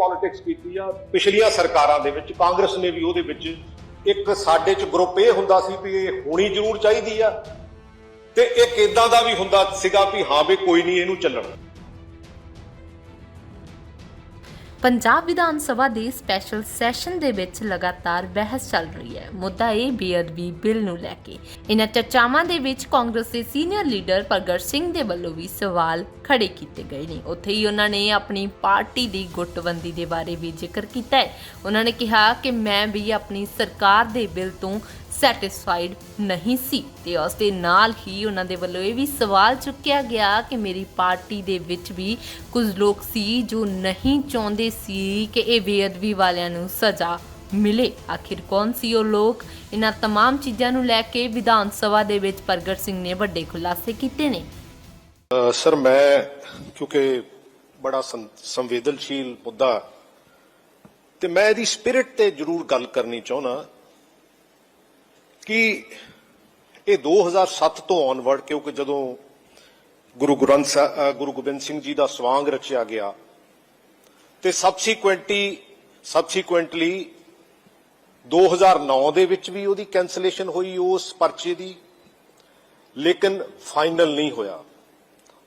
Politics ਕੀਤੀ ਆ, ਪਿਛਲੀਆਂ ਸਰਕਾਰਾਂ ਦੇ ਵਿੱਚ, ਕਾਂਗਰਸ ਨੇ ਵੀ ਉਹਦੇ ਵਿੱਚ ਇੱਕ ਸਾਡੇ ਚ ਗਰੁੱਪ ਇਹ ਹੁੰਦਾ ਸੀ ਵੀ ਇਹ ਹੋਣੀ ਜ਼ਰੂਰ ਚਾਹੀਦੀ ਆ ਤੇ ਇੱਕ ਇਦਾਂ ਦਾ ਵੀ ਹੁੰਦਾ ਸੀਗਾ ਵੀ ਹਾਂ ਵੀ ਕੋਈ ਨਹੀਂ ਇਹਨੂੰ ਚੱਲਣਾ। ਪੰਜਾਬ ਵਿਧਾਨ ਸਭਾ ਦੇ ਸਪੈਸ਼ਲ ਸੈਸ਼ਨ ਦੇ ਵਿੱਚ ਲਗਾਤਾਰ ਬਹਿਸ ਚੱਲ ਰਹੀ ਹੈ। ਮੁੱਦਾ ਇਹ ਬੇਅਦਬੀ ਬਿੱਲ ਨੂੰ ਲੈ ਕੇ। ਇਹਨਾਂ ਚਰਚਾਵਾਂ ਦੇ ਵਿੱਚ ਕਾਂਗਰਸ ਦੇ ਸੀਨੀਅਰ ਲੀਡਰ ਪ੍ਰਗਟ ਸਿੰਘ ਦੇ ਵੱਲੋਂ ਵੀ ਸਵਾਲ ਖੜੇ ਕੀਤੇ ਗਏ ਨੇ। ਉੱਥੇ ਹੀ ਉਹਨਾਂ ਨੇ ਆਪਣੀ ਪਾਰਟੀ ਦੀ ਗੁੱਟਬੰਦੀ ਦੇ ਬਾਰੇ ਵੀ ਜ਼ਿਕਰ ਕੀਤਾ ਹੈ। ਉਹਨਾਂ ਨੇ ਕਿਹਾ ਕਿ ਮੈਂ ਵੀ ਆਪਣੀ ਸਰਕਾਰ ਦੇ ਬਿੱਲ ਤੋਂ ਸੈਟੀਸਫਾਈਡ ਨਹੀਂ ਸੀ ਤੇ ਉਸ ਦੇ ਨਾਲ ਹੀ ਉਹਨਾਂ ਦੇ ਵੱਲੋਂ ਇਹ ਵੀ ਸਵਾਲ ਚੁੱਕਿਆ ਗਿਆ ਕਿ ਮੇਰੀ ਪਾਰਟੀ ਦੇ ਵਿੱਚ ਵੀ ਕੁਝ ਲੋਕ ਸੀ ਜੋ ਨਹੀਂ ਚਾਹੁੰਦੇ ਸੀ ਕਿ ਇਹ ਬੇਅਦਬੀ ਵਾਲਿਆਂ ਨੂੰ ਸਜ਼ਾ ਮਿਲੇ ਆਖਿਰ ਕੌਣ ਸੀ ਉਹ ਲੋਕ ਇਹਨਾਂ तमाम ਚੀਜ਼ਾਂ ਨੂੰ ਲੈ ਕੇ ਵਿਧਾਨ ਸਭਾ ਦੇ ਵਿੱਚ ਪ੍ਰਗਟ ਸਿੰਘ ਨੇ ਵੱਡੇ ਖੁਲਾਸੇ ਕੀਤੇ ਨੇ ਅ, ਸਰ ਮੈਂ ਕਿਉਂਕਿ ਬੜਾ ਸੰ- ਸੰਵੇਦਨਸ਼ੀਲ ਮੁੱਦਾ ਤੇ ਮੈਂ ਇਹਦੀ ਸਪਿਰਿਟ ਤੇ ਜ਼ਰੂਰ ਗੱਲ ਕਰਨੀ ਚਾਹੁੰਦਾ ਕਿ ਇਹ 2007 ਤੋਂ ਔਨਵਰਡ ਕਿਉਂਕਿ ਜਦੋਂ ਗੁਰੂ ਗ੍ਰੰਥ ਸਾਹਿਬ ਗੁਰੂ ਗੋਬਿੰਦ ਸਿੰਘ ਜੀ ਦਾ ਸਵਾਂਗ ਰਚਿਆ ਗਿਆ ਤੇ ਸਬਸੀਕੁਐਂਟਲੀ ਸਬਸੀਕੁਐਂਟਲੀ 2009 ਦੇ ਵਿੱਚ ਵੀ ਉਹਦੀ ਕੈਂਸਲੇਸ਼ਨ ਹੋਈ ਉਸ ਪਰਚੇ ਦੀ, ਲੇਕਿਨ ਫਾਈਨਲ ਨਹੀਂ ਹੋਇਆ।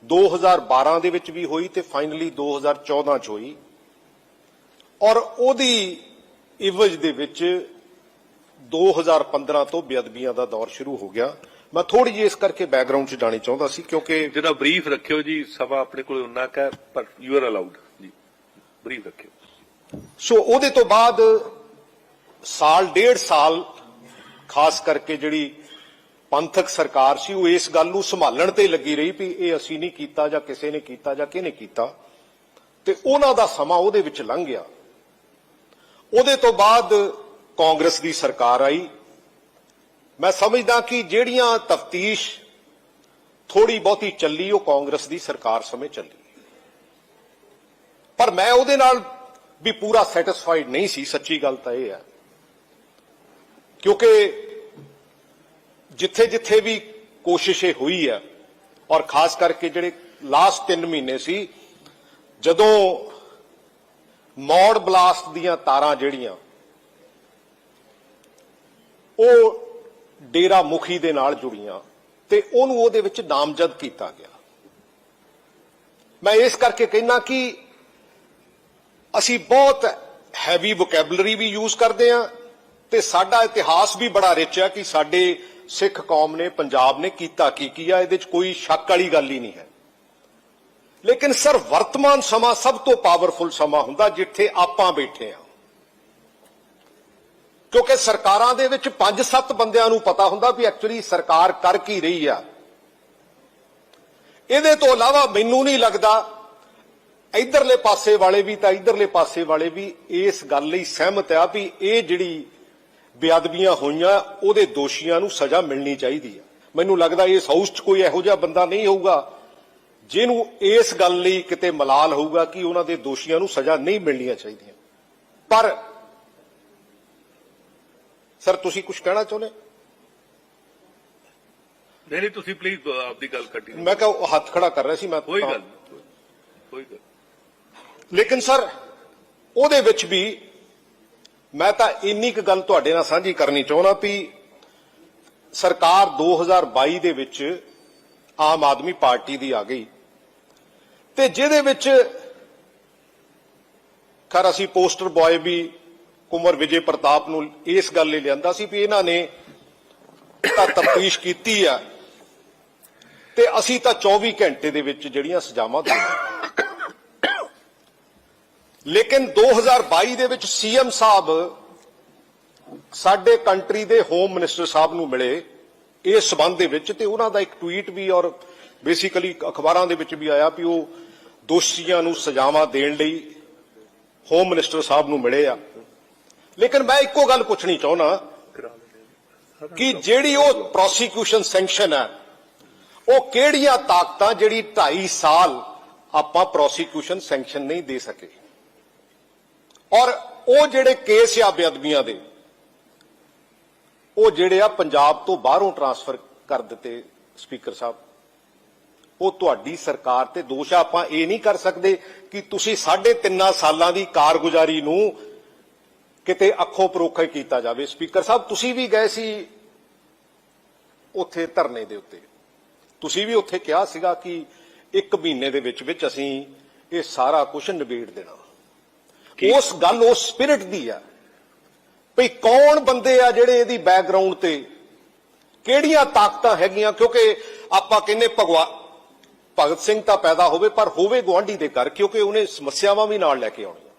2012 ਦੇ ਵਿੱਚ ਵੀ ਹੋਈ ਤੇ ਫਾਈਨਲੀ 2014 ਚ ਹੋਈ। ਔਰ ਉਹਦੀ ਇਵਜ ਦੇ ਵਿੱਚ 2015 ਤੋਂ ਬੇਅਦਬੀਆਂ ਦਾ ਦੌਰ ਸ਼ੁਰੂ ਹੋ ਗਿਆ। ਮੈਂ ਥੋੜੀ ਜਿਹੀ ਇਸ ਕਰਕੇ ਬੈਕਗ੍ਰਾਉਂਡ 'ਚ ਜਾਣੀ ਚਾਹੁੰਦਾ ਸੀ ਕਿਉਂਕਿ ਜਿਹੜਾ ਬਰੀਫ ਰੱਖਿਓ ਜੀ ਸਭਾ ਆਪਣੇ ਕੋਲ ਉਨਾ ਕਾ ਪਰ ਯੂ ਆਰ ਅਲਾਉਡ ਜੀ। ਬਰੀਫ ਰੱਖਿਓ। ਸੋ ਉਹਦੇ ਤੋਂ ਬਾਅਦ ਸਾਲ ਡੇਢ ਸਾਲ ਖਾਸ ਕਰਕੇ ਜਿਹੜੀ ਪੰਥਕ ਸਰਕਾਰ ਸੀ ਉਹ ਇਸ ਗੱਲ ਨੂੰ ਸੰਭਾਲਣ ਤੇ ਲੱਗੀ ਰਹੀ ਵੀ ਇਹ ਅਸੀਂ ਨਹੀਂ ਕੀਤਾ ਜਾਂ ਕਿਸੇ ਨੇ ਕੀਤਾ ਜਾਂ ਕਿਹਨੇ ਕੀਤਾ। ਤੇ ਉਹਨਾਂ ਦਾ ਸਮਾਂ ਉਹਦੇ ਵਿੱਚ ਲੰਘ ਗਿਆ। ਉਹਦੇ ਤੋਂ ਬਾਅਦ ਕਾਂਗਰਸ ਦੀ ਸਰਕਾਰ ਆਈ। ਮੈਂ ਸਮਝਦਾ ਕਿ ਜਿਹੜੀਆਂ ਤਫਤੀਸ਼ ਥੋੜੀ ਬਹੁਤੀ ਚੱਲੀ, ਉਹ ਕਾਂਗਰਸ ਦੀ ਸਰਕਾਰ ਸਮੇਂ ਚੱਲੀ। ਪਰ ਮੈਂ ਉਹਦੇ ਨਾਲ ਵੀ ਪੂਰਾ ਸੈਟੀਸਫਾਈਡ ਨਹੀਂ ਸੀ, ਸੱਚੀ ਗੱਲ ਤਾਂ ਇਹ ਹੈ। ਕਿਉਂਕਿ ਜਿੱਥੇ ਜਿੱਥੇ ਵੀ ਕੋਸ਼ਿਸ਼ ਇਹ ਹੋਈ ਹੈ, ਔਰ ਖਾਸ ਕਰਕੇ ਜਿਹੜੇ ਲਾਸਟ 3 ਮਹੀਨੇ ਸੀ, ਜਦੋਂ ਮੌੜ ਬਲਾਸਟ ਦੀਆਂ ਤਾਰਾਂ ਜਿਹੜੀਆਂ ਉਹ ਡੇਰਾ ਮੁਖੀ ਦੇ ਨਾਲ ਜੁੜੀਆਂ ਤੇ ਉਹਨੂੰ ਉਹਦੇ ਵਿੱਚ ਨਾਮਜ਼ਦ ਕੀਤਾ ਗਿਆ। ਮੈਂ ਇਸ ਕਰਕੇ ਕਹਿਣਾ ਕਿ ਅਸੀਂ ਬਹੁਤ ਹੈਵੀ ਵੋਕੈਬਲਰੀ ਵੀ ਯੂਜ਼ ਕਰਦੇ ਹਾਂ ਤੇ ਸਾਡਾ ਇਤਿਹਾਸ ਵੀ ਬੜਾ ਰਿਚ ਹੈ ਕਿ ਸਾਡੇ ਸਿੱਖ ਕੌਮ ਨੇ, ਪੰਜਾਬ ਨੇ ਕੀਤਾ ਕੀ ਕੀ ਕੀਆ ਇਹਦੇ ਵਿੱਚ ਕੋਈ ਸ਼ੱਕ ਵਾਲੀ ਗੱਲ ਹੀ ਨਹੀਂ ਹੈ। ਲੇਕਿਨ ਸਰ, ਵਰਤਮਾਨ ਸਮਾਂ ਸਭ ਤੋਂ ਪਾਵਰਫੁਲ ਸਮਾਂ ਹੁੰਦਾ ਜਿੱਥੇ ਆਪਾਂ ਬੈਠੇ ਹਾਂ। ਕਿਉਂਕਿ ਸਰਕਾਰਾਂ ਦੇ ਵਿੱਚ 5-7 ਬੰਦਿਆਂ ਨੂੰ ਪਤਾ ਹੁੰਦਾ ਵੀ ਐਕਚੁਅਲੀ ਸਰਕਾਰ ਕਰ ਕੀ ਰਹੀ ਆ। ਇਹਦੇ ਤੋਂ ਇਲਾਵਾ ਮੈਨੂੰ ਨਹੀਂ ਲੱਗਦਾ ਇਧਰਲੇ ਪਾਸੇ ਵਾਲੇ ਵੀ ਤਾਂ ਇਧਰਲੇ ਪਾਸੇ ਵਾਲੇ ਵੀ ਇਸ ਗੱਲ ਲਈ ਸਹਿਮਤ ਆ ਵੀ ਇਹ ਜਿਹੜੀ ਬੇਅਦਬੀਆਂ ਹੋਈਆਂ, ਉਹਦੇ ਦੋਸ਼ੀਆਂ ਨੂੰ ਸਜ਼ਾ ਮਿਲਣੀ ਚਾਹੀਦੀ ਆ। ਮੈਨੂੰ ਲੱਗਦਾ ਇਸ ਹਾਊਸ 'ਚ ਕੋਈ ਇਹੋ ਜਿਹਾ ਬੰਦਾ ਨਹੀਂ ਹੋਊਗਾ, ਜਿਹਨੂੰ ਇਸ ਗੱਲ ਲਈ ਕਿਤੇ ਮਲਾਲ ਹੋਊਗਾ ਕਿ ਉਹਨਾਂ ਦੇ ਦੋਸ਼ੀਆਂ ਨੂੰ ਸਜ਼ਾ ਨਹੀਂ ਮਿਲਣੀਆਂ ਚਾਹੀਦੀਆਂ। ਪਰ ਸਰ ਤੁਸੀਂ ਕੁਝ ਕਹਿਣਾ ਚਾਹੁੰਦੇ? ਨਹੀਂ ਨਹੀਂ ਤੁਸੀਂ ਪਲੀਜ਼ ਆਪਦੀ ਗੱਲ ਕੰਟੀਨਿਊ ਮੈਂ ਕਿਹਾ ਉਹ ਹੱਥ ਖੜਾ ਕਰ ਰਿਹਾ ਸੀ ਮੈਂ ਕੋਈ ਗੱਲ ਕੋਈ ਗੱਲ ਲੇਕਿਨ ਸਰ ਉਹਦੇ ਵਿੱਚ ਵੀ ਮੈਂ ਤਾਂ ਇੰਨੀ ਕੁ ਗੱਲ ਤੁਹਾਡੇ ਨਾਲ ਸਾਂਝੀ ਕਰਨੀ ਚਾਹੁੰਦਾ ਵੀ ਸਰਕਾਰ 2022 ਦੇ ਵਿੱਚ ਆਮ ਆਦਮੀ ਪਾਰਟੀ ਦੀ ਆ ਗਈ। ਤੇ ਜਿਹਦੇ ਵਿੱਚ ਖਰ ਅਸੀਂ ਪੋਸਟਰ ਬॉय ਵੀ ਕੁੰਵਰ ਵਿਜੇ ਪ੍ਰਤਾਪ ਨੂੰ ਇਸ ਗੱਲ ਲਈ ਲਿਆਂਦਾ ਸੀ ਵੀ ਇਹਨਾਂ ਨੇ ਤਾਂ ਤਫਤੀਸ਼ ਕੀਤੀ ਆ ਤੇ ਅਸੀਂ ਤਾਂ 24 ਘੰਟੇ ਦੇ ਵਿੱਚ ਜਿਹੜੀਆਂ ਸਜ਼ਾਵਾਂ ਦੇ ਲੇਕਿਨ 2022 ਦੇ ਵਿੱਚ ਸੀਐਮ ਸਾਹਿਬ ਸਾਡੇ ਕੰਟਰੀ ਦੇ ਹੋਮ ਮਿਨਿਸਟਰ ਸਾਹਿਬ ਨੂੰ ਮਿਲੇ ਇਸ ਸਬੰਧ ਦੇ ਵਿੱਚ ਤੇ ਉਹਨਾਂ ਦਾ ਇੱਕ ਟਵੀਟ ਵੀ ਔਰ ਬੇਸਿਕਲੀ ਅਖਬਾਰਾਂ ਦੇ ਵਿੱਚ ਵੀ ਆਇਆ ਵੀ ਉਹ ਦੋਸ਼ੀਆਂ ਨੂੰ ਸਜ਼ਾਵਾਂ ਦੇਣ ਲਈ ਹੋਮ ਮਿਨਿਸਟਰ ਸਾਹਿਬ ਨੂੰ ਮਿਲੇ ਆ। ਲੇਕਿਨ ਮੈਂ ਇੱਕੋ ਗੱਲ ਪੁੱਛਣੀ ਚਾਹੁੰਦਾ ਕਿ ਜਿਹੜੀ ਉਹ ਪ੍ਰੋਸੀਕਿਊਸ਼ਨ ਸੈਂਕਸ਼ਨ ਹੈ, ਉਹ ਕਿਹੜੀਆਂ ਤਾਕਤਾਂ ਜਿਹੜੀ 2.5 ਸਾਲ ਆਪਾਂ ਪ੍ਰੋਸੀਕਿਊਸ਼ਨ ਸੈਂਕਸ਼ਨ ਨਹੀਂ ਦੇ ਸਕੇ? ਔਰ ਉਹ ਜਿਹੜੇ ਕੇਸ ਆ ਬੇਅਦਬੀਆਂ ਦੇ, ਉਹ ਜਿਹੜੇ ਆ ਪੰਜਾਬ ਤੋਂ ਬਾਹਰੋਂ ਟਰਾਂਸਫਰ ਕਰ ਦਿੱਤੇ ਸਪੀਕਰ ਸਾਹਿਬ, ਉਹ ਤੁਹਾਡੀ ਸਰਕਾਰ ਤੇ ਦੋਸ਼ ਆ। ਆਪਾਂ ਇਹ ਨਹੀਂ ਕਰ ਸਕਦੇ ਕਿ ਤੁਸੀਂ ਸਾਢੇ ਤਿੰਨਾਂ ਸਾਲਾਂ ਦੀ ਕਾਰਗੁਜ਼ਾਰੀ ਨੂੰ ਕਿਤੇ ਅੱਖੋਂ ਪਰੋਖੇ ਕੀਤਾ ਜਾਵੇ। ਸਪੀਕਰ ਸਾਹਿਬ ਤੁਸੀਂ ਵੀ ਗਏ ਸੀ ਉੱਥੇ ਧਰਨੇ ਦੇ ਉੱਤੇ। ਤੁਸੀਂ ਵੀ ਉੱਥੇ ਕਿਹਾ ਸੀਗਾ ਕਿ ਇੱਕ ਮਹੀਨੇ ਦੇ ਵਿੱਚ ਵਿੱਚ ਅਸੀਂ ਇਹ ਸਾਰਾ ਕੁਝ ਨਿਬੇੜ ਦੇਣਾ। ਉਸ ਗੱਲ ਉਸ ਸਪਿਰਿਟ ਦੀ ਆ ਭਈ ਕੌਣ ਬੰਦੇ ਆ ਜਿਹੜੇ ਇਹਦੀ ਬੈਕਗ੍ਰਾਉਂਡ ਤੇ ਕਿਹੜੀਆਂ ਤਾਕਤਾਂ ਹੈਗੀਆਂ? ਕਿਉਂਕਿ ਆਪਾਂ ਕਹਿੰਦੇ ਭਗਵਾ ਭਗਤ ਸਿੰਘ ਤਾਂ ਪੈਦਾ ਹੋਵੇ ਪਰ ਹੋਵੇ ਗਵਾਂਢੀ ਦੇ ਘਰ ਕਿਉਂਕਿ ਉਹਨੇ ਸਮੱਸਿਆਵਾਂ ਵੀ ਨਾਲ ਲੈ ਕੇ ਆਉਣੀਆਂ।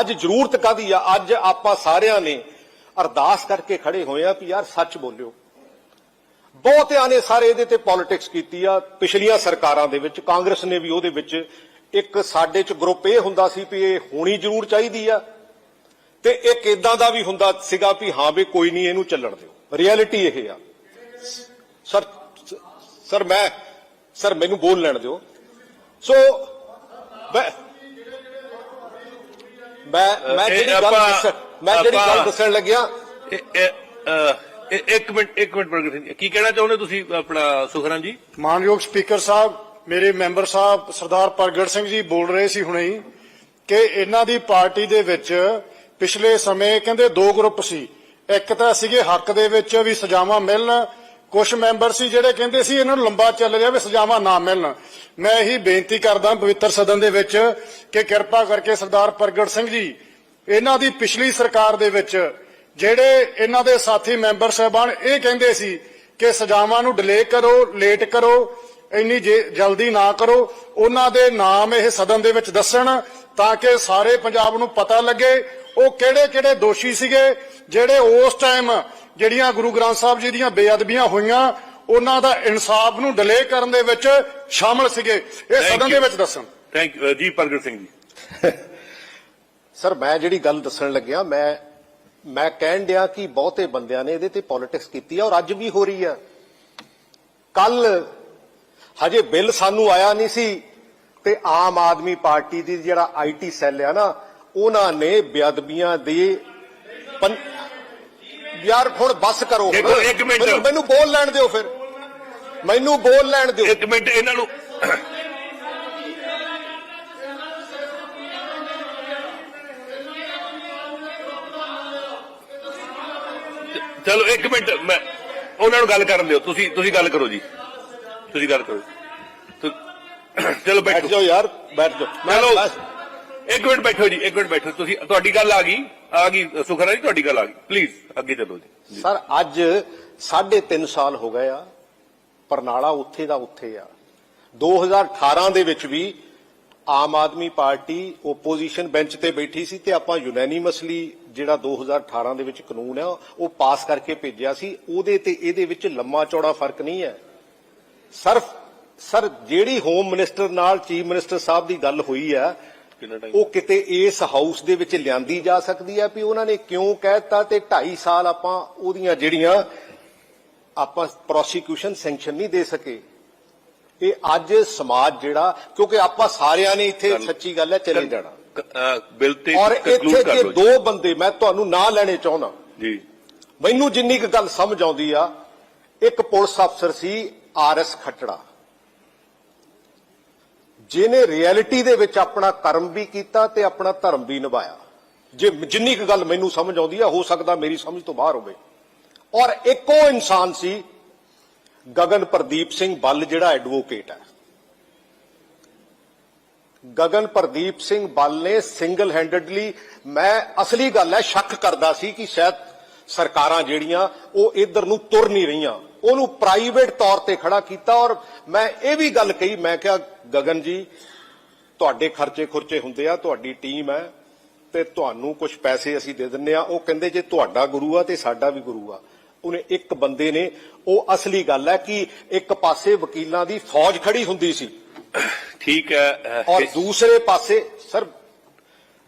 ਅੱਜ ਜ਼ਰੂਰਤ ਕਾਦੀ ਆ? ਅੱਜ ਆਪਾਂ ਸਾਰਿਆਂ ਨੇ ਅਰਦਾਸ ਕਰਕੇ ਖੜੇ ਹੋਏ ਆ ਕਿ ਯਾਰ ਸੱਚ ਬੋਲਿਓ। ਬਹੁਤਿਆਂ ਨੇ ਸਾਰੇ ਇਹਦੇ ਤੇ ਪੋਲਿਟਿਕਸ ਕੀਤੀ ਆ। ਪਿਛਲੀਆਂ ਸਰਕਾਰਾਂ ਦੇ ਵਿੱਚ, ਕਾਂਗਰਸ ਨੇ ਵੀ ਉਹਦੇ ਵਿੱਚ ਇੱਕ ਸਾਡੇ ਚ ਗਰੁੱਪ ਇਹ ਹੁੰਦਾ ਸੀ ਵੀ ਇਹ ਹੋਣੀ ਜ਼ਰੂਰ ਚਾਹੀਦੀ ਆ ਤੇ ਇੱਕ ਇਦਾਂ ਦਾ ਵੀ ਹੁੰਦਾ ਸੀਗਾ ਵੀ ਹਾਂ ਵੀ ਕੋਈ ਨਹੀਂ ਇਹਨੂੰ ਚੱਲਣ ਦਿਓ। ਰਿਐਲਿਟੀ ਇਹ ਆ। ਸਰ ਸਰ, ਮੈਂ, ਸਰ ਮੈਨੂੰ ਬੋਲ ਲੈਣ ਦਿਓ। ਸੋ ਮੈਂ ਮੈਂ ਜਿਹੜੀ ਗੱਲ ਮੈਂ ਜਿਹੜੀ ਗੱਲ ਦੱਸਣ ਲੱਗਿਆ। ਇੱਕ ਮਿੰਟ ਇੱਕ ਮਿੰਟ ਪ੍ਰਗਟ। ਕੀ ਕਹਿਣਾ ਚਾਹੁੰਦੇ ਤੁਸੀਂ ਆਪਣਾ ਸੁਖਰਨ ਜੀ? ਮਾਨਯੋਗ ਸਪੀਕਰ ਸਾਹਿਬ ਮੇਰੇ ਮੈਂਬਰ ਸਾਹਿਬ ਸਰਦਾਰ ਪ੍ਰਗਟ ਸਿੰਘ ਜੀ ਬੋਲ ਰਹੇ ਸੀ ਹੁਣੇ ਹੀ ਕਿ ਇਹਨਾਂ ਦੀ ਪਾਰਟੀ ਦੇ ਵਿੱਚ ਪਿਛਲੇ ਸਮੇਂ ਕਹਿੰਦੇ ਦੋ ਗਰੁੱਪ ਸੀ। ਇੱਕ ਤਾਂ ਸੀਗੇ ਹੱਕ ਦੇ ਵਿੱਚ ਵੀ ਸਜ਼ਾਵਾਂ ਮਿਲਣ ਕੁਝ ਮੈਂਬਰ ਸੀ ਜਿਹੜੇ ਕਹਿੰਦੇ ਸੀ ਇਹਨਾਂ ਨੂੰ ਲੰਬਾ ਚੱਲ ਰਿਹਾ ਵੀ ਸਜ਼ਾਵਾਂ ਨਾ ਮਿਲਣ। ਮੈਂ ਇਹੀ ਬੇਨਤੀ ਕਰਦਾ ਪਵਿੱਤਰ ਸਦਨ ਦੇ ਵਿੱਚ ਕਿ ਕਿਰਪਾ ਕਰਕੇ ਸਰਦਾਰ ਪ੍ਰਗਟ ਸਿੰਘ ਜੀ, ਇਹਨਾਂ ਦੀ ਪਿਛਲੀ ਸਰਕਾਰ ਦੇ ਵਿੱਚ ਜਿਹੜੇ ਇਹਨਾਂ ਦੇ ਸਾਥੀ ਮੈਂਬਰ ਸਾਹਿਬਾਨ ਇਹ ਕਹਿੰਦੇ ਸੀ ਕਿ ਸਜ਼ਾਵਾਂ ਨੂੰ ਡਿਲੇ ਕਰੋ, ਲੇਟ ਕਰੋ, ਇੰਨੀ ਜਲਦੀ ਨਾ ਕਰੋ, ਉਹਨਾਂ ਦੇ ਨਾਮ ਇਹ ਸਦਨ ਦੇ ਵਿੱਚ ਦੱਸਣ ਤਾਂ ਕਿ ਸਾਰੇ ਪੰਜਾਬ ਨੂੰ ਪਤਾ ਲੱਗੇ ਉਹ ਕਿਹੜੇ ਕਿਹੜੇ ਦੋਸ਼ੀ ਸੀਗੇ, ਜਿਹੜੇ ਉਸ ਟਾਈਮ ਜਿਹੜੀਆਂ ਗੁਰੂ ਗ੍ਰੰਥ ਸਾਹਿਬ ਜੀ ਦੀਆਂ ਬੇਅਦਬੀਆਂ ਹੋਈਆਂ ਉਹਨਾਂ ਦਾ ਇਨਸਾਫ ਨੂੰ ਡਿਲੇ ਕਰਨ ਦੇ ਵਿੱਚ ਸ਼ਾਮਲ ਸੀਗੇ। ਇਹ ਸਦਨ ਦੇ. ਵਿੱਚ ਦੱਸਣ। ਥੈਂਕ ਯੂ ਜੀ ਪ੍ਰਗਟ ਸਿੰਘ ਜੀ। ਸਰ ਮੈਂ ਜਿਹੜੀ ਗੱਲ ਦੱਸਣ ਲੱਗਿਆ ਮੈਂ ਮੈਂ ਕਹਿਣ ਡਿਆ ਕਿ ਬਹੁਤੇ ਬੰਦਿਆਂ ਨੇ ਇਹਦੇ ਤੇ ਪੋਲਿਟਿਕਸ ਕੀਤੀ ਆ ਔਰ ਅੱਜ ਵੀ ਹੋ ਰਹੀ ਆ। ਕੱਲ ਹਜੇ ਬਿੱਲ ਸਾਨੂੰ ਆਇਆ ਨਹੀਂ ਸੀ ਤੇ ਆਮ ਆਦਮੀ ਪਾਰਟੀ ਦੀ ਜਿਹੜਾ ਆਈਟੀ ਸੈੱਲ ਆ ਨਾ ਉਹਨਾਂ ਨੇ ਬੇਅਦਬੀਆਂ ਦੇ ਯਾਰ ਹੁਣ ਬੱਸ ਕਰੋ। ਦੇਖੋ, ਇੱਕ ਮਿੰਟ। ਮੈਨੂੰ- ਮੈਨੂੰ ਬੋਲ ਲੈਣ ਦਿਓ ਫਿਰ। ਮੈਨੂੰ ਬੋਲ ਲੈਣ ਦਿਓ। ਇੱਕ ਮਿੰਟ ਇਹਨਾਂ ਨੂੰ ਚਲੋ ਇੱਕ ਮਿੰਟ ਮੈਂ ਉਹਨਾਂ ਨੂੰ ਗੱਲ ਕਰਨ ਦਿਓ। ਤੁਸੀਂ ਤੁਸੀਂ ਗੱਲ ਕਰੋ ਜੀ। ਤੁਸੀਂ ਗੱਲ ਕਰੋ। ਤੁ- ਚਲੋ ਬੈਠ। ਬੈਠੋ ਜਾਓ ਯਾਰ ਬੈਠ ਜਾਓ। ਮੈਂ ਚਲੋ। ਬਸ- ਇੱਕ ਮਿੰਟ ਬੈਠੋ ਜੀ, ਇੱਕ ਮਿੰਟ ਬੈਠੋ। ਤੁਸੀਂ, ਤੁਹਾਡੀ ਗੱਲ ਆ ਗਈ ਆ ਗਈ, ਸੁਖਰਾ ਜੀ, ਤੁਹਾਡੀ ਗੱਲ ਆ ਗਈ। ਪਲੀਜ਼ ਅੱਗੇ ਚੱਲੋ ਜੀ। ਸਰ, ਅੱਜ 3.5 ਸਾਲ ਹੋ ਗਏ ਆ, ਪਰਨਾਲਾ ਉੱਥੇ ਦਾ ਉੱਥੇ ਆ। 2018 ਦੇ ਵਿੱਚ ਵੀ Aam Aadmi party opposition bench ਤੇ ਬੈਠੀ ਸੀ ਤੇ ਆਪਾਂ ਯੂਨੈਨਿਮਸਲੀ ਜਿਹੜਾ 2018 ਦੇ ਵਿੱਚ ਕਾਨੂੰਨ ਆ, ਉਹ ਪਾਸ ਕਰਕੇ ਭੇਜਿਆ ਸੀ। ਉਹਦੇ ਤੇ ਇਹਦੇ ਵਿੱਚ ਲੰਮਾ ਚੌੜਾ ਫ਼ਰਕ ਨਹੀਂ ਹੈ। ਸਰ ਸਰ, ਜਿਹੜੀ ਹੋਮ ਮਿਨਿਸਟਰ ਨਾਲ ਚੀਫ ਮਿਨਿਸਟਰ ਸਾਹਿਬ ਦੀ ਗੱਲ ਹੋਈ ਆ ਕਿੰਨਾ ਟਾਈਮ ਉਹ ਕਿਤੇ ਇਸ ਹਾਊਸ ਦੇ ਵਿੱਚ ਲਿਆਂਦੀ ਜਾ ਸਕਦੀ ਹੈ ਵੀ ਉਹਨਾਂ ਨੇ ਕਿਉਂ ਕਹਿਤਾ ਤੇ 2.5 ਸਾਲ ਆਪਾਂ ਉਹਦੀਆਂ ਜਿਹੜੀਆਂ ਆਪਾਂ ਪ੍ਰੋਸੀਕਿਊਸ਼ਨ ਸੈਂਕਸ਼ਨ ਨਹੀਂ ਦੇ ਸਕੇ। ਇਹ ਅੱਜ ਸਮਾਜ ਜਿਹੜਾ ਕਿਉਂਕਿ ਆਪਾਂ ਸਾਰਿਆਂ ਨੇ ਇੱਥੇ ਸੱਚੀ ਗੱਲ ਹੈ ਚਲੇ ਜਾਣਾ। ਬਿੱਲ ਤੇ ਔਰ ਇੱਥੇ ਜੇ। ਦੋ ਬੰਦੇ ਮੈਂ ਤੁਹਾਨੂੰ ਨਾਂ ਲੈਣੇ ਚਾਹੁੰਦਾ। ਜੀ। ਮੈਨੂੰ ਜਿੰਨੀ ਕੁ ਗੱਲ ਸਮਝ ਆਉਂਦੀ ਆ ਇੱਕ ਪੁਲਿਸ ਅਫਸਰ ਸੀ ਆਰਐਸ ਖੱਟੜਾ। ਜਿਹਨੇ ਰਿਐਲਿਟੀ ਦੇ ਵਿੱਚ ਆਪਣਾ ਕਰਮ ਵੀ ਕੀਤਾ ਤੇ ਆਪਣਾ ਧਰਮ ਵੀ ਨਿਭਾਇਆ। ਜੇ ਜਿੰਨੀ ਕੁ ਗੱਲ ਮੈਨੂੰ ਸਮਝ ਆਉਂਦੀ ਆ, ਹੋ ਸਕਦਾ ਮੇਰੀ ਸਮਝ ਤੋਂ ਬਾਹਰ ਹੋਵੇ। ਔਰ ਇੱਕੋ ਇਨਸਾਨ ਸੀ, ਗਗਨ ਪ੍ਰਦੀਪ ਸਿੰਘ ਬੱਲ ਜਿਹੜਾ ਐਡਵੋਕੇਟ ਹੈ। ਗਗਨ ਪ੍ਰਦੀਪ ਸਿੰਘ ਬੱਲ ਨੇ ਸਿੰਗਲ ਹੈਂਡਡਲੀ ਮੈਂ ਅਸਲੀ ਗੱਲ ਹੈ, ਸ਼ੱਕ ਕਰਦਾ ਸੀ ਕਿ ਸ਼ਾਇਦ ਸਰਕਾਰਾਂ ਜਿਹੜੀਆਂ, ਉਹ ਇਧਰ ਨੂੰ ਤੁਰ ਨਹੀਂ ਰਹੀਆਂ। ਉਹਨੂੰ ਪ੍ਰਾਈਵੇਟ ਤੌਰ ਤੇ ਖੜਾ ਕੀਤਾ ਔਰ ਮੈਂ ਇਹ ਵੀ ਗੱਲ ਕਹੀ ਮੈਂ ਕਿਹਾ ਗਗਨ ਜੀ ਤੁਹਾਡੇ ਖਰਚੇ ਖੁਰਚੇ ਹੁੰਦੇ ਆ ਤੁਹਾਡੀ ਟੀਮ ਹੈ ਤੇ ਤੁਹਾਨੂੰ ਕੁਝ ਪੈਸੇ ਅਸੀਂ ਦੇ ਦਿੰਨੇ ਆ। ਉਹ ਕਹਿੰਦੇ ਜੇ ਤੁਹਾਡਾ ਗੁਰੂ ਆ ਤੇ ਸਾਡਾ ਵੀ ਗੁਰੂ ਆ। ਉਹਨੇ ਇੱਕ ਬੰਦੇ ਨੇ ਉਹ ਅਸਲੀ ਗੱਲ ਹੈ ਕਿ ਇੱਕ ਪਾਸੇ ਵਕੀਲਾਂ ਦੀ ਫੌਜ ਖੜੀ ਹੁੰਦੀ ਸੀ। ਠੀਕ ਹੈ ਔਰ ਦੂਸਰੇ ਪਾਸੇ ਸਰ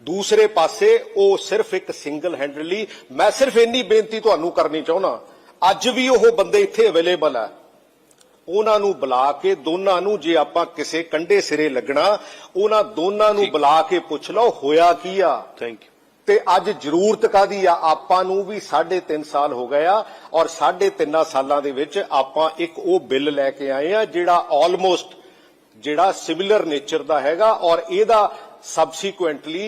ਦੂਸਰੇ ਪਾਸੇ ਉਹ ਸਿਰਫ ਇੱਕ ਸਿੰਗਲ ਹੈਂਡਲੀ ਮੈਂ ਸਿਰਫ ਇੰਨੀ ਬੇਨਤੀ ਤੁਹਾਨੂੰ ਕਰਨੀ ਚਾਹੁੰਦਾ ਅੱਜ ਵੀ ਉਹ ਬੰਦੇ ਇੱਥੇ ਅਵੇਲੇਬਲ ਆ। ਉਹਨਾਂ ਨੂੰ ਬੁਲਾ ਕੇ ਦੋਨਾਂ ਨੂੰ ਜੇ ਆਪਾਂ ਕਿਸੇ ਕੰਡੇ ਸਿਰੇ ਲੱਗਣਾ ਉਹਨਾਂ ਦੋਨਾਂ ਨੂੰ ਬੁਲਾ ਕੇ ਪੁੱਛ ਲਓ ਹੋਇਆ ਕੀ ਆ? ਥੈਂਕ ਯੂ ਤੇ ਅੱਜ ਜ਼ਰੂਰਤ ਕਾਦੀ ਆ? ਆਪਾਂ ਨੂੰ ਵੀ 3.5 ਸਾਲ ਹੋ ਗਏ ਆ ਔਰ 3.5 ਸਾਲਾਂ ਦੇ ਵਿੱਚ ਆਪਾਂ ਇੱਕ ਉਹ ਬਿੱਲ ਲੈ ਕੇ ਆਏ ਆ ਜਿਹੜਾ ਆਲਮੋਸਟ ਜਿਹੜਾ ਸਿਮਿਲਰ ਨੇਚਰ ਦਾ ਹੈਗਾ ਔਰ ਇਹਦਾ ਸਬਸੀਕੁਐਂਟਲੀ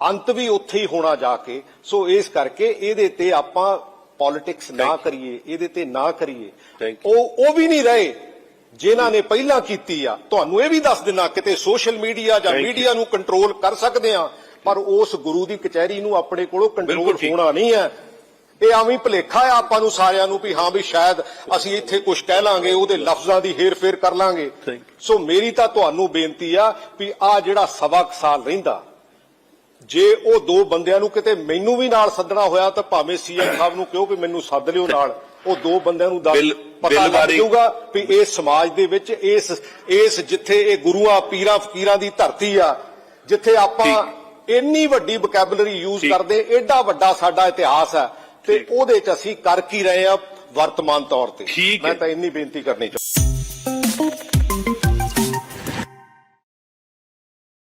ਅੰਤ ਵੀ ਉੱਥੇ ਹੀ ਹੋਣਾ ਜਾ ਕੇ। ਸੋ ਇਸ ਕਰਕੇ ਇਹਦੇ ਤੇ ਆਪਾਂ ਪੋਲਿਟਿਕਸ ਨਾ. ਕਰੀਏ ਇਹਦੇ ਤੇ ਨਾ ਕਰੀਏ ਉਹ ਉਹ ਵੀ ਨਹੀਂ ਰਹੇ ਜਿਨ੍ਹਾਂ ਨੇ ਪਹਿਲਾਂ ਕੀਤੀ ਆ ਤੁਹਾਨੂੰ ਇਹ ਵੀ ਦੱਸ ਦੇਣਾ ਕਿਤੇ ਸੋਸ਼ਲ ਮੀਡੀਆ ਜਾਂ. ਮੀਡੀਆ ਨੂੰ ਕੰਟਰੋਲ ਕਰ ਸਕਦੇ ਆ ਪਰ ਉਸ ਗੁਰੂ ਦੀ ਕਚਹਿਰੀ ਨੂੰ ਆਪਣੇ ਕੋਲੋਂ ਕੰਟਰੋਲ। ਹੋਣਾ ਨਹੀਂ ਹੈ ਇਹ ਆਵੇਂ ਭਲੇਖਾ ਆ ਆਪਾਂ ਨੂੰ ਸਾਰਿਆਂ ਨੂੰ ਵੀ ਹਾਂ ਵੀ ਸ਼ਾਇਦ ਅਸੀਂ ਇੱਥੇ ਕੁਝ ਕਹਿ ਲਾਂਗੇ ਉਹਦੇ ਲਫ਼ਜ਼ਾਂ ਦੀ ਹੇਰ-ਫੇਰ ਕਰ ਲਾਂਗੇ. ਸੋ ਮੇਰੀ ਤਾਂ ਤੁਹਾਨੂੰ ਬੇਨਤੀ ਆ ਵੀ ਆ ਜਿਹੜਾ ਸਵਾ ਸਾਲ ਰਹਿੰਦਾ ਜੇ ਉਹ ਦੋ ਬੰਦਿਆਂ ਨੂੰ ਕਿਤੇ ਮੈਨੂੰ ਵੀ ਨਾਲ ਸੱਦਣਾ ਹੋਇਆ ਤਾਂ ਭਾਵੇਂ ਸੀਐਮ ਸਾਹਿਬ ਨੂੰ ਕਿਹਾ ਵੀ ਮੈਨੂੰ ਸੱਦ ਲਿਓ ਨਾਲ ਉਹ ਦੋ ਬੰਦਿਆਂ ਨੂੰ ਦੱਸ ਪਤਾ ਲੱਗ ਜਾਊਗਾ ਵੀ ਇਸ ਸਮਾਜ ਦੇ ਵਿੱਚ ਇਸ ਇਸ ਜਿੱਥੇ ਇਹ ਗੁਰੂਆਂ ਪੀਰਾਂ ਫਕੀਰਾਂ ਦੀ ਧਰਤੀ ਆ ਜਿੱਥੇ ਆਪਾਂ ਇੰਨੀ ਵੱਡੀ ਵੋਕੈਬਲਰੀ ਯੂਜ਼। ਕਰਦੇ ਐਡਾ ਵੱਡਾ ਸਾਡਾ ਇਤਿਹਾਸ ਹੈ ਤੇ। ਉਹਦੇ ਚ ਅਸੀਂ ਕਰ ਕੀ ਰਹੇ ਆ ਵਰਤਮਾਨ ਤੌਰ ਤੇ ਮੈਂ। ਤਾਂ ਇੰਨੀ ਬੇਨਤੀ ਕਰਨੀ ਚਾਹੁੰਦਾ